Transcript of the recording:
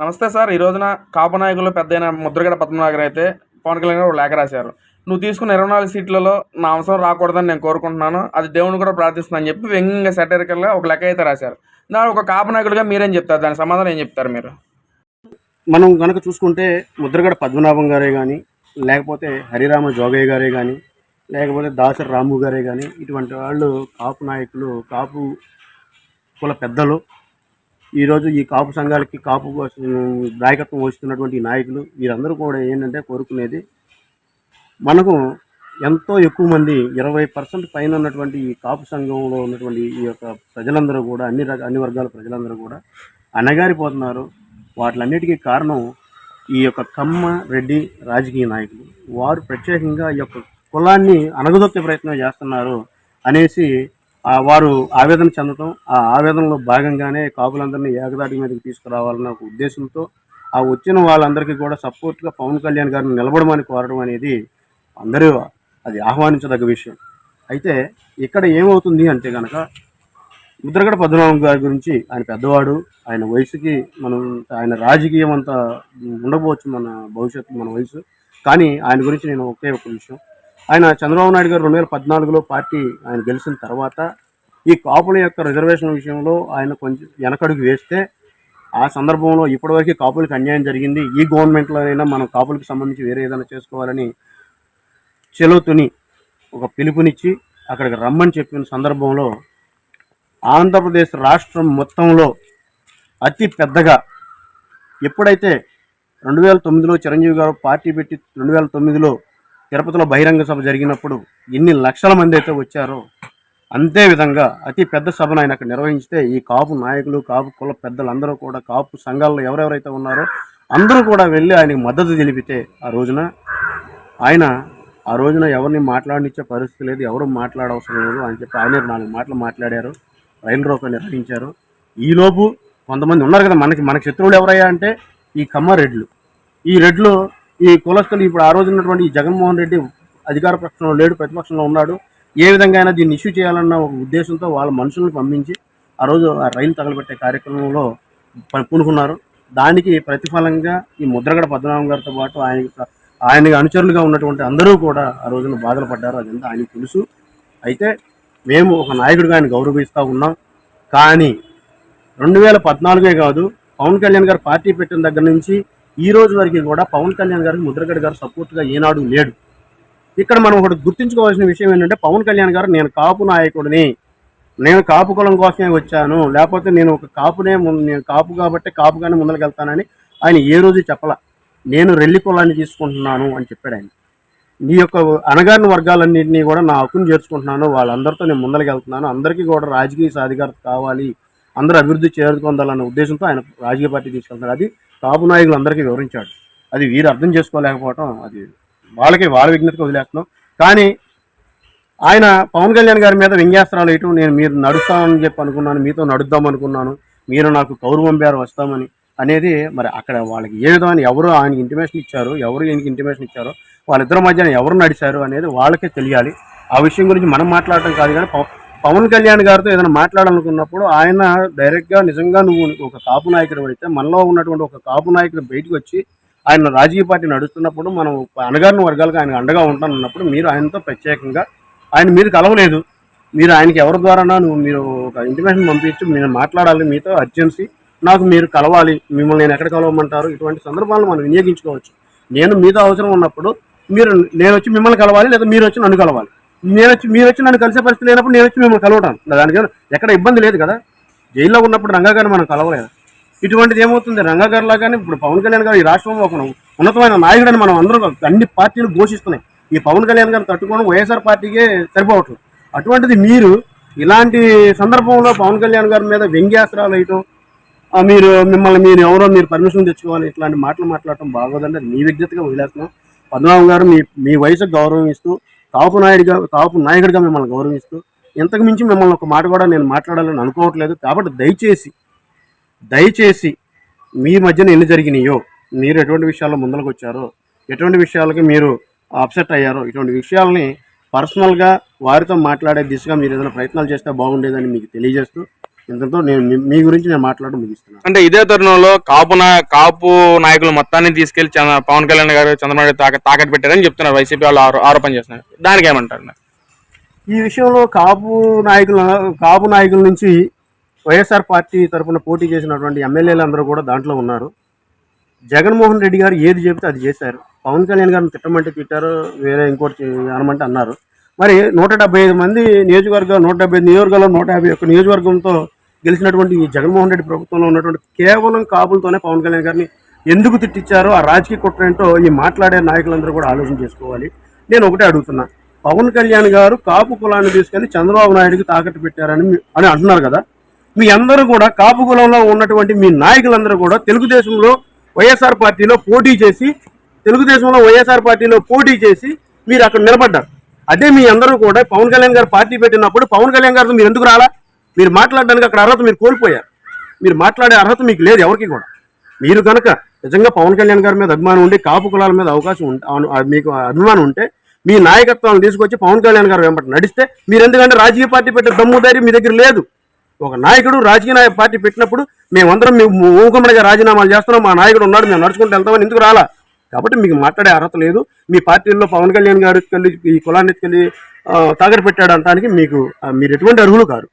నమస్తే సార్ ఈ రోజున కాపు నాయకులు ముద్రగడ పద్మనాగర్ అయితే పవన్ కళ్యాణ్ గారు లేఖ రాశారు. నువ్వు తీసుకున్న ఇరవై నాలుగు సీట్లలో నా అవసరం రాకూడదని నేను కోరుకుంటున్నాను. అది దేవుని కూడా ప్రార్థిస్తున్నాను చెప్పి వ్యంగ్యంగా సెటరికల్గా ఒక లెక్క అయితే రాశారు. దాని ఒక కాపు నాయకుడిగా మీరేం చెప్తారు? దాని సమాధానం ఏం చెప్తారు మీరు? మనం కనుక చూసుకుంటే ముద్రగడ పద్మనాభం గారే కానీ లేకపోతే హరిరామ జోగయ్య గారే కానీ లేకపోతే దాసరి రాము గారే కానీ ఇటువంటి వాళ్ళు కాపు నాయకులు కాపు కుల పెద్దలు ఈరోజు ఈ కాపు సంఘాలకి కాపు కోసం నాయకత్వం నాయకులు వీరందరూ కూడా ఏంటంటే కోరుకునేది మనకు ఎంతో ఎక్కువ మంది ఇరవై పర్సెంట్ పైన ఉన్నటువంటి ఈ కాపు సంఘంలో ఉన్నటువంటి ఈ యొక్క ప్రజలందరూ కూడా అన్ని రక అన్ని వర్గాల ప్రజలందరూ కూడా అణగారిపోతున్నారు. వాటిలన్నిటికీ కారణం ఈ యొక్క కమ్మ రెడ్డి రాజకీయ నాయకులు. వారు ప్రత్యేకంగా ఈ యొక్క కులాన్ని అణగదొక్కే ప్రయత్నం చేస్తున్నారు అనేసి వారు ఆవేదన చెందటం ఆ ఆవేదనలో భాగంగానే కాపులందరినీ ఏకదాటి మీదకి తీసుకురావాలన్న ఒక ఉద్దేశంతో ఆ వచ్చిన వాళ్ళందరికీ కూడా సపోర్ట్గా పవన్ కళ్యాణ్ గారిని నిలబడమని కోరడం అనేది అందరూ అది ఆహ్వానించదగ్గ విషయం. అయితే ఇక్కడ ఏమవుతుంది అంటే కనుక ముద్రగడ పద్మనాభం గారి గురించి ఆయన పెద్దవాడు ఆయన వయసుకి మనం ఆయన రాజకీయం అంత ఉండబోవచ్చు మన భవిష్యత్తు మన వయసు. కానీ ఆయన గురించి నేను ఒకే ఒక విషయం. ఆయన చంద్రబాబు నాయుడు గారు రెండు వేల పద్నాలుగులో పార్టీ ఆయన గెలిచిన తర్వాత ఈ కాపుల యొక్క రిజర్వేషన్ విషయంలో ఆయన కొంచెం వెనకడుగు వేస్తే ఆ సందర్భంలో ఇప్పటివరకు కాపులకు అన్యాయం జరిగింది. ఈ గవర్నమెంట్లోనైనా మనం కాపులకు సంబంధించి వేరే ఏదైనా చేసుకోవాలని చెలోతుని ఒక పిలుపునిచ్చి అక్కడికి రమ్మని చెప్పిన సందర్భంలో ఆంధ్రప్రదేశ్ రాష్ట్రం మొత్తంలో అతి పెద్దగా ఎప్పుడైతే రెండు వేల తొమ్మిదిలో చిరంజీవి గారు పార్టీ పెట్టి రెండు వేల తొమ్మిదిలో తిరుపతిలో బహిరంగ సభ జరిగినప్పుడు ఎన్ని లక్షల మంది అయితే వచ్చారో అంతే విధంగా అతి పెద్ద సభను ఆయన అక్కడ నిర్వహించితే ఈ కాపు నాయకులు కాపు కుల పెద్దలు అందరూ కూడా కాపు సంఘాల్లో ఎవరెవరైతే ఉన్నారో అందరూ కూడా వెళ్ళి ఆయనకి మద్దతు తెలిపితే ఆ రోజున ఆయన ఆ రోజున ఎవరిని మాట్లాడినిచ్చే పరిస్థితి లేదు ఎవరు మాట్లాడవసరం లేదు అని చెప్పి ఆయన నాలుగు మాటలు మాట్లాడారు రైలు రోకో నిర్వహించారు. ఈలోపు కొంతమంది ఉన్నారు కదా మనకి మనకి శత్రువులు ఎవరయ్యా అంటే ఈ కమ్మ రెడ్లు. ఈ రెడ్లు ఈ కులస్తులు ఇప్పుడు ఆ రోజు ఉన్నటువంటి ఈ జగన్మోహన్ రెడ్డి అధికార పక్షంలో లేడు ప్రతిపక్షంలో ఉన్నాడు. ఏ విధంగా అయినా దీన్ని ఇష్యూ చేయాలన్న ఒక ఉద్దేశంతో వాళ్ళ మనుషులను పంపించి ఆ రోజు ఆ రైలు తగలబెట్టే కార్యక్రమంలో పనుకున్నారు పూనుకున్నారు. దానికి ప్రతిఫలంగా ఈ ముద్రగడ పద్మనాభం గారితో పాటు ఆయన ఆయన అనుచరులుగా ఉన్నటువంటి అందరూ కూడా ఆ రోజున బాధలు పడ్డారు. అదంతా ఆయనకు తెలుసు. అయితే మేము ఒక నాయకుడిగా ఆయన గౌరవిస్తూ ఉన్నాం. కానీ రెండు వేల పద్నాలుగే కాదు పవన్ కళ్యాణ్ గారు పార్టీ పెట్టిన దగ్గర నుంచి ఈ రోజు వరకు కూడా పవన్ కళ్యాణ్ గారికి ముద్రగడ గారు సపోర్ట్గా ఏనాడు లేడు. ఇక్కడ మనం ఒకటి గుర్తుంచుకోవాల్సిన విషయం ఏంటంటే పవన్ కళ్యాణ్ గారు నేను కాపు నాయకుడిని. నేను కాపు కులం కోసమే వచ్చాను. లేకపోతే నేను ఒక కాపునే నేను కాపు కాబట్టి కాపుగానే ముందరకెళ్తానని ఆయన ఏ రోజు చెప్పల. నేను రెల్లి కులాన్ని తీసుకుంటున్నాను అని చెప్పాడు ఆయన. నీ యొక్క అనగారిన వర్గాలన్నింటినీ కూడా నా హక్కును చేర్చుకుంటున్నాను. వాళ్ళందరితో నేను ముందరకెళ్తున్నాను అందరికీ కూడా రాజకీయ సాధికారత కావాలి. అందరూ అభివృద్ధి చేరుకుందాలన్న ఉద్దేశంతో ఆయన రాజకీయ పార్టీ తీసుకెళ్తాడు అది కాపు నాయకులు అందరికీ వివరించాడు. అది వీరు అర్థం చేసుకోలేకపోవటం అది వాళ్ళకి వాళ్ళ విఘ్నతకు వదిలేస్తున్నాం. కానీ ఆయన పవన్ కళ్యాణ్ గారి మీద వ్యంగ్యాస్త్రాలు వేయటం నేను మీరు నడుస్తామని చెప్పి అనుకున్నాను మీతో నడుద్దాం అనుకున్నాను మీరు నాకు కౌరు పంపారు వస్తామని అనేది మరి అక్కడ వాళ్ళకి ఏ విధమైన ఎవరు ఆయనకి ఇంటిమేషన్ ఇచ్చారు ఎవరు ఈయనకి ఇంటిమేషన్ ఇచ్చారో వాళ్ళిద్దరి మధ్యన ఎవరు నడిచారు అనేది వాళ్ళకే తెలియాలి. ఆ విషయం గురించి మనం మాట్లాడటం కాదు కానీ పవన్ కళ్యాణ్ గారితో ఏదైనా మాట్లాడాలనుకున్నప్పుడు ఆయన డైరెక్ట్గా నిజంగా నువ్వు ఒక కాపు నాయకుడు అయితే మనలో ఉన్నటువంటి ఒక కాపు నాయకుడు బయటకు వచ్చి ఆయన రాజకీయ పార్టీ నడుస్తున్నప్పుడు మనం అనగారిన వర్గాలకు ఆయన అండగా ఉంటానన్నప్పుడు మీరు ఆయనతో ప్రత్యేకంగా ఆయన మీరు కలవలేదు. మీరు ఆయనకి ఎవరి ద్వారా మీరు ఒక ఇంటిమేషన్ పంపించి మీరు మాట్లాడాలి మీతో అర్జెన్సీ నాకు మీరు కలవాలి మిమ్మల్ని నేను ఎక్కడ కలవమంటారు? ఇటువంటి సందర్భాలను మనం వినియోగించుకోవచ్చు. నేను మీతో అవసరం ఉన్నప్పుడు మీరు నేను వచ్చి మిమ్మల్ని కలవాలి లేదా మీరు వచ్చి నన్ను కలవాలి? నేను వచ్చి మీరు వచ్చి నన్ను కలిసే పరిస్థితి లేనప్పుడు నేను వచ్చి మిమ్మల్ని కలవటాను దానికి ఎక్కడ ఇబ్బంది లేదు కదా? జైల్లో ఉన్నప్పుడు రంగా మనం కలవలేదు? ఇటువంటిది ఏమవుతుంది? రంగా కానీ లాగానే ఇప్పుడు పవన్ కళ్యాణ్ గారు ఈ రాష్ట్రంలో ఒక ఉన్నతమైన నాయకుడని మనం అందరం అన్ని పార్టీలు ఘోషిస్తున్నాయి. ఈ పవన్ కళ్యాణ్ గారిని తట్టుకోవడం వైఎస్ఆర్ పార్టీకే సరిపోవట్లేదు. అటువంటిది మీరు ఇలాంటి సందర్భంలో పవన్ కళ్యాణ్ గారి మీద వ్యంగ్యాస్త్రాలు వేయటం మీరు మిమ్మల్ని మీరు ఎవరో మీరు పర్మిషన్ తెచ్చుకోవాలి ఇట్లాంటి మాటలు మాట్లాడటం బాగోదండి. అది మీ విజ్ఞతగా వదిలేస్తున్నాం. పద్మనాభం గారు మీ మీ వయసుకు గౌరవం ఇస్తూ కాపు నాయుడిగా కాపు నాయకుడిగా మిమ్మల్ని గౌరవిస్తూ ఇంతకు మించి మిమ్మల్ని ఒక మాట కూడా నేను మాట్లాడాలని అనుకోవట్లేదు. కాబట్టి దయచేసి దయచేసి మీ మధ్యన ఎన్ని జరిగినాయో మీరు ఎటువంటి విషయాల్లో ముందరకు వచ్చారో ఎటువంటి విషయాలకి మీరు అప్సెట్ అయ్యారో ఇటువంటి విషయాల్ని పర్సనల్గా వారితో మాట్లాడే దిశగా మీరు ఏదైనా ప్రయత్నాలు చేస్తే బాగుండేదని మీకు తెలియజేస్తూ ఇంతతో నేను మీ- గురించి నేను మాట్లాడడం ముగిస్తున్నాను. అంటే ఇదే తరుణంలో కాపు నా కాపు నాయకులు మొత్తాన్ని తీసుకెళ్ళి పవన్ కళ్యాణ్ గారు చంద్రబాబు తాక తాకట్టు పెట్టారని చెప్తున్నారు. వైసీపీ వాళ్ళు ఆరో- ఆరోపణ చేస్తున్నారు. దానికి ఏమంటారు? ఈ విషయంలో కాపు నాయకుల కాపు నాయకుల నుంచి వైఎస్ఆర్ పార్టీ తరఫున పోటీ చేసినటువంటి ఎమ్మెల్యేలు అందరూ కూడా దాంట్లో ఉన్నారు. జగన్మోహన్ రెడ్డి గారు ఏది చెబితే అది చేశారు. పవన్ కళ్యాణ్ గారిని తిట్టమంటే తిట్టారు వేరే ఇంకోటి అనమంటే అన్నారు. మరి నూట డెబ్బై ఐదు మంది నియోజకవర్గం నూట డెబ్బై ఐదు నూట యాభై ఒక్క నియోజకవర్గంతో గెలిచినటువంటి ఈ జగన్మోహన్ రెడ్డి ప్రభుత్వంలో ఉన్నటువంటి కేవలం కాపులతోనే పవన్ కళ్యాణ్ గారిని ఎందుకు తిట్టించారో ఆ రాజకీయ కుట్ర ఏంటో ఈ మాట్లాడే నాయకులందరూ కూడా ఆలోచన చేసుకోవాలి. నేను ఒకటే అడుగుతున్నా. పవన్ కళ్యాణ్ గారు కాపు కులాన్ని తీసుకెళ్ళి చంద్రబాబు నాయుడికి తాకట్టు పెట్టారని అని అంటున్నారు కదా. మీ అందరూ కూడా కాపు కులంలో ఉన్నటువంటి మీ నాయకులందరూ కూడా తెలుగుదేశంలో వైఎస్ఆర్ పార్టీలో పోటీ చేసి తెలుగుదేశంలో వైఎస్ఆర్ పార్టీలో పోటీ చేసి మీరు అక్కడ నిలబడ్డారు. అదే మీ అందరూ కూడా పవన్ కళ్యాణ్ గారు పార్టీ పెట్టినప్పుడు పవన్ కళ్యాణ్ గారితో మీరు ఎందుకు రాలా? మీరు మాట్లాడడానికి అక్కడ అర్హత మీరు కోల్పోయారు. మీరు మాట్లాడే అర్హత మీకు లేదు ఎవరికి కూడా. మీరు కనుక నిజంగా పవన్ కళ్యాణ్ గారి మీద అభిమానం ఉండి కాపు కులాల మీద అవకాశం ఉంటే మీకు అభిమానం ఉంటే మీ నాయకత్వాన్ని తీసుకొచ్చి పవన్ కళ్యాణ్ గారు వెంబడి నడిస్తే మీరు ఎందుకంటే రాజకీయ పార్టీ పెట్టే దమ్ము ధైర్యం మీ దగ్గర లేదు. ఒక నాయకుడు రాజకీయ నాయ పార్టీ పెట్టినప్పుడు మేమందరం మేము ఊకమ్మడిగా రాజీనామాలు చేస్తున్నాం మా నాయకుడు ఉన్నాడు మేము నడుచుకుంటూ వెళ్తామని ఎందుకు రాలా? కాబట్టి మీకు మాట్లాడే అర్హత లేదు. మీ పార్టీల్లో పవన్ కళ్యాణ్ గారు ఎత్తుకెళ్ళి ఈ కులాన్ని వెళ్ళి తాగర పెట్టాడు అనడానికి మీకు మీరు ఎటువంటి అర్హులు కారు.